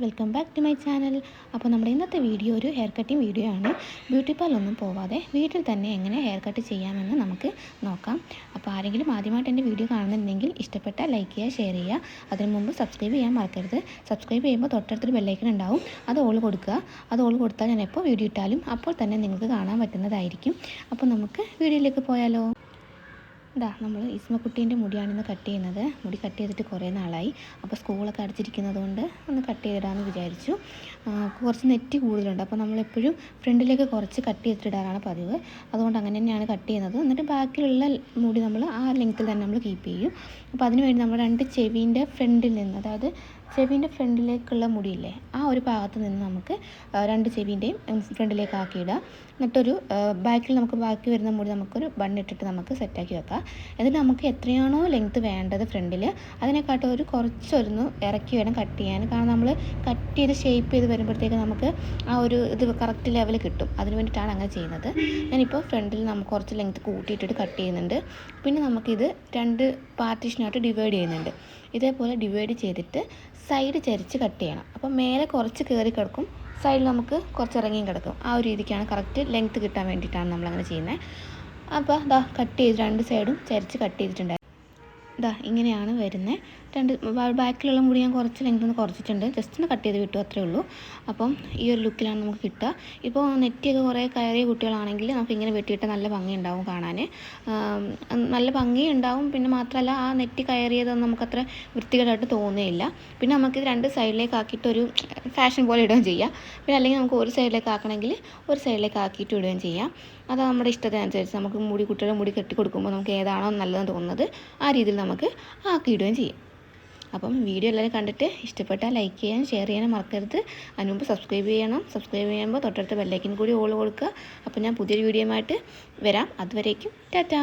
Welcome back to my channel. അപ്പോൾ നമ്മുടെ ഇന്നത്തെ വീഡിയോ ഒരു ഹെയർ കട്ടിങ് വീഡിയോ ആണ്. ബ്യൂട്ടി പാർലൊന്നും പോവാതെ വീട്ടിൽ തന്നെ എങ്ങനെ ഹെയർ കട്ട് ചെയ്യാമെന്ന് നമുക്ക് നോക്കാം. അപ്പോൾ ആരെങ്കിലും ആദ്യമായിട്ട് എന്റെ വീഡിയോ കാണുന്നുണ്ടെങ്കിൽ ഇഷ്ടപ്പെട്ട ലൈക്ക് ചെയ്യുക ഷെയർ ചെയ്യുക. അതിന് മുമ്പ് സബ്സ്ക്രൈബ് ചെയ്യാൻ മറക്കരുത്. സബ്സ്ക്രൈബ് ചെയ്യുമ്പോൾ തൊട്ടടുത്തൊരു ബെല്ലൈക്കൺ ഉണ്ടാവും. അത് ഓൾ കൊടുക്കുക. അത് ഓൾ കൊടുത്താൽ ഞാൻ എപ്പോൾ വീഡിയോ ഇട്ടാലും അപ്പോൾ തന്നെ നിങ്ങൾക്ക് കാണാൻ പറ്റുന്നതായിരിക്കും. അപ്പോൾ നമുക്ക് വീഡിയോയിലേക്ക് പോയാലോ? ഇതാ നമ്മൾ ഇസ്മക്കുട്ടീന്റെ മുടിയാണിന്ന് കട്ട് ചെയ്യുന്നത്. മുടി കട്ട് ചെയ്തിട്ട് കുറേ നാളായി. അപ്പോൾ സ്കൂളൊക്കെ അടച്ചിരിക്കുന്നത് കൊണ്ട് ഒന്ന് കട്ട് ചെയ്തിടാമെന്ന് വിചാരിച്ചു. കുറച്ച് നെറ്റ് കൂടുതലുണ്ട്. അപ്പോൾ നമ്മളെപ്പോഴും ഫ്രണ്ടിലേക്ക് കുറച്ച് കട്ട് ചെയ്തിട്ടിടാറാണ് പതിവ്. അതുകൊണ്ട് അങ്ങനെ തന്നെയാണ് കട്ട് ചെയ്യുന്നത്. എന്നിട്ട് ബാക്കിയുള്ള മുടി നമ്മൾ ആ ലെങ്ത്തിൽ തന്നെ നമ്മൾ കീപ്പ് ചെയ്യും. അപ്പോൾ അതിനുവേണ്ടി നമ്മൾ രണ്ട് ചെവീന്റെ ഫ്രണ്ടിൽ നിന്ന് അതായത് ചെവീന്റെ ഫ്രണ്ടിലേക്കുള്ള മുടിയില്ലേ ആ ഒരു ഭാഗത്ത് നിന്ന് നമുക്ക് രണ്ട് ചെവിന്റെയും ഫ്രണ്ടിലേക്ക് ആക്കിയിടുക എന്നിട്ടൊരു ബാക്കിൽ നമുക്ക് ബാക്കി വരുന്ന മുടി നമുക്കൊരു ബണ്ണിട്ടിട്ട് നമുക്ക് സെറ്റാക്കി വെക്കാം. എന്നിട്ട് നമുക്ക് എത്രയാണോ ലെങ്ത്ത് വേണ്ടത് ഫ്രണ്ടിൽ അതിനെക്കാട്ടും ഒരു കുറച്ചൊരുന്ന് ഇറക്കി വേണം കട്ട് ചെയ്യാൻ. കാരണം നമ്മൾ കട്ട് ചെയ്ത് ഷേപ്പ് ചെയ്ത് വരുമ്പോഴത്തേക്ക് നമുക്ക് ആ ഒരു ഇത് കറക്റ്റ് ലെവൽ കിട്ടും. അതിന് വേണ്ടിയിട്ടാണ് അങ്ങനെ ചെയ്യുന്നത്. ഞാനിപ്പോൾ ഫ്രണ്ടിൽ നമുക്ക് കുറച്ച് ലെങ്ത്ത് കൂട്ടിയിട്ടിട്ട് കട്ട് ചെയ്യുന്നുണ്ട്. പിന്നെ നമുക്കിത് രണ്ട് പാർട്ടീഷനായിട്ട് ഡിവൈഡ് ചെയ്യുന്നുണ്ട്. ഇതേപോലെ ഡിവൈഡ് ചെയ്തിട്ട് സൈഡ് ചരിച്ച് കട്ട് ചെയ്യണം. അപ്പം മേലെ കുറച്ച് കയറി കിടക്കും. സൈഡിൽ നമുക്ക് കുറച്ച് ഇറങ്ങിയും കിടക്കും. ആ ഒരു രീതിക്കാണ് കറക്റ്റ് ലെങ്ത്ത് കിട്ടാൻ വേണ്ടിയിട്ടാണ് നമ്മളങ്ങനെ ചെയ്യുന്നത്. അപ്പോൾ ദാ കട്ട് ചെയ്ത് രണ്ട് സൈഡും ചരിച്ച് കട്ട് ചെയ്തിട്ടുണ്ട് ഇതാ ഇങ്ങനെയാണ് വരുന്നത് രണ്ട് ബാക്കിലുള്ള മുടി ഞാൻ കുറച്ച് ലെങ്ത് ഒന്ന് കുറച്ചിട്ടുണ്ട്. ജസ്റ്റ് ഒന്ന് കട്ട് ചെയ്ത് വിട്ടു അത്രേ ഉള്ളൂ. അപ്പം ഈ ഒരു ലുക്കിലാണ് നമുക്ക് കിട്ടുക. ഇപ്പോൾ നെറ്റിയൊക്കെ കുറേ കയറിയ കുട്ടികളാണെങ്കിൽ നമുക്ക് ഇങ്ങനെ വെട്ടിയിട്ട് നല്ല ഭംഗി ഉണ്ടാവും കാണാൻ നല്ല ഭംഗി ഉണ്ടാവും പിന്നെ മാത്രമല്ല ആ നെറ്റി കയറിയതൊന്നും നമുക്കത്ര വൃത്തികേടായിട്ട് തോന്നുകയില്ല. പിന്നെ നമുക്കിത് രണ്ട് സൈഡിലേക്ക് ആക്കിയിട്ട് ഒരു ഫാഷൻ പോലെ ഇടുകയും ചെയ്യാം. പിന്നെ അല്ലെങ്കിൽ നമുക്ക് ഒരു സൈഡിലേക്ക് ആക്കണമെങ്കിൽ ഒരു സൈഡിലേക്ക് ആക്കിയിട്ട് ഇടുകയും ചെയ്യാം. അത് നമ്മുടെ ഇഷ്ടത്തിനനുസരിച്ച് നമുക്ക് മുടി കുട്ടിയുടെ മുടി കെട്ടി കൊടുക്കുമ്പോൾ നമുക്ക് ഏതാണോ നല്ലതെന്ന് തോന്നുന്നത് ആ രീതിയിൽ നമുക്ക് ആക്കിയിടുകയും ചെയ്യാം. അപ്പം വീഡിയോ എല്ലാവരും കണ്ടിട്ട് ഇഷ്ടപ്പെട്ടാൽ ലൈക്ക് ചെയ്യാൻ ഷെയർ ചെയ്യാനും മറക്കരുത്. അതിന് മുമ്പ് സബ്സ്ക്രൈബ് ചെയ്യണം. സബ്സ്ക്രൈബ് ചെയ്യുമ്പോൾ തൊട്ടടുത്ത ബെല്ലൈക്കൻ കൂടി ഓൾ കൊടുക്കുക. അപ്പോൾ ഞാൻ പുതിയൊരു വീഡിയോയുമായിട്ട് വരാം. അതുവരേക്കും ടാറ്റാ.